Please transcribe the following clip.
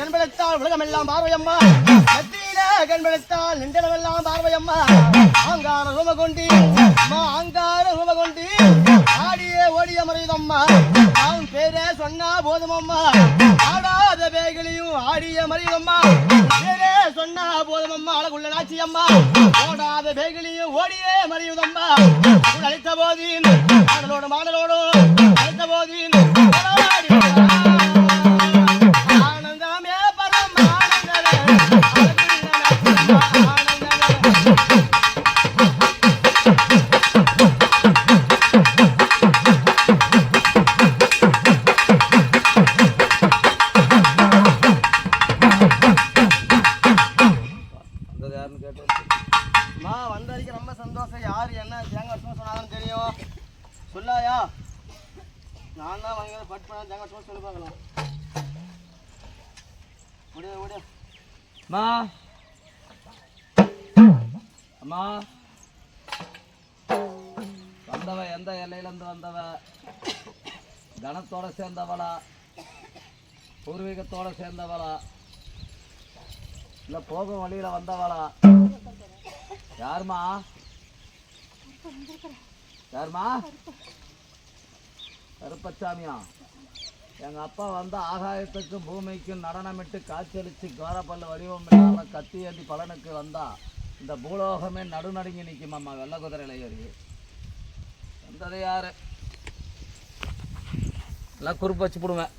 கண்படைத்தால் உலகமெல்லாம் பார்வையம்மா. நெத்தியில கண்படைத்தால் நின்றனமெல்லாம் பார்வையம்மா. ஆங்கார ரூப கொண்டி அம்மா ஆங்கார ரூப கொண்டி ஆடியே ஓடிய மறையுதம்மா அவன் பேரே சொன்னா போதுமம்மா. ஆடாத பேகளையும் ஆடிய மறையுதம்மா பேரே சொன்னா போதுமம்மா. அழகுள்ள நாச்சியம்மா. ஓடாத பேகளையும் ஓடியே மறையுதம்மா அழைத்த போதின் ஆடலோடு மாடலோடு அழைத்த மா வந்த வரைக்கும் ரொம்ப சந்தோஷம். யார் என்ன தேங்காய் வருஷம் சொன்னாலும் தெரியும். சொல்லாயா? நான் தான் வாங்கி பட் பண்ண தேங்காய் வருஷம் சொல்லி பார்க்கலாம். ஓடியா ஓடியா. அம்மா. அம்மா. வந்தவ எந்த எல்லையிலேருந்து வந்தவ? கணத்தோட சேர்ந்தவளா? பூர்வீகத்தோட சேர்ந்தவளா? இல்லை போகும் வழியில் வந்தவளா? யாரும்மா யாருமா? கருப்பச்சாமியா எங்க அப்பா வந்து ஆகாயத்துக்கும் பூமிக்கும் நடனமிட்டு காய்ச்சலிச்சு கோரப்பல்ல வடிவம் இல்லாம கத்தி ஏந்தி பலனுக்கு வந்தா இந்த பூலோகமே நடுநடுங்கி நிற்கும் அம்மா வெள்ள குதிரை ஏறி. வந்தது யாரு? எல்லாம் குறிப்பு வச்சு போடுவேன்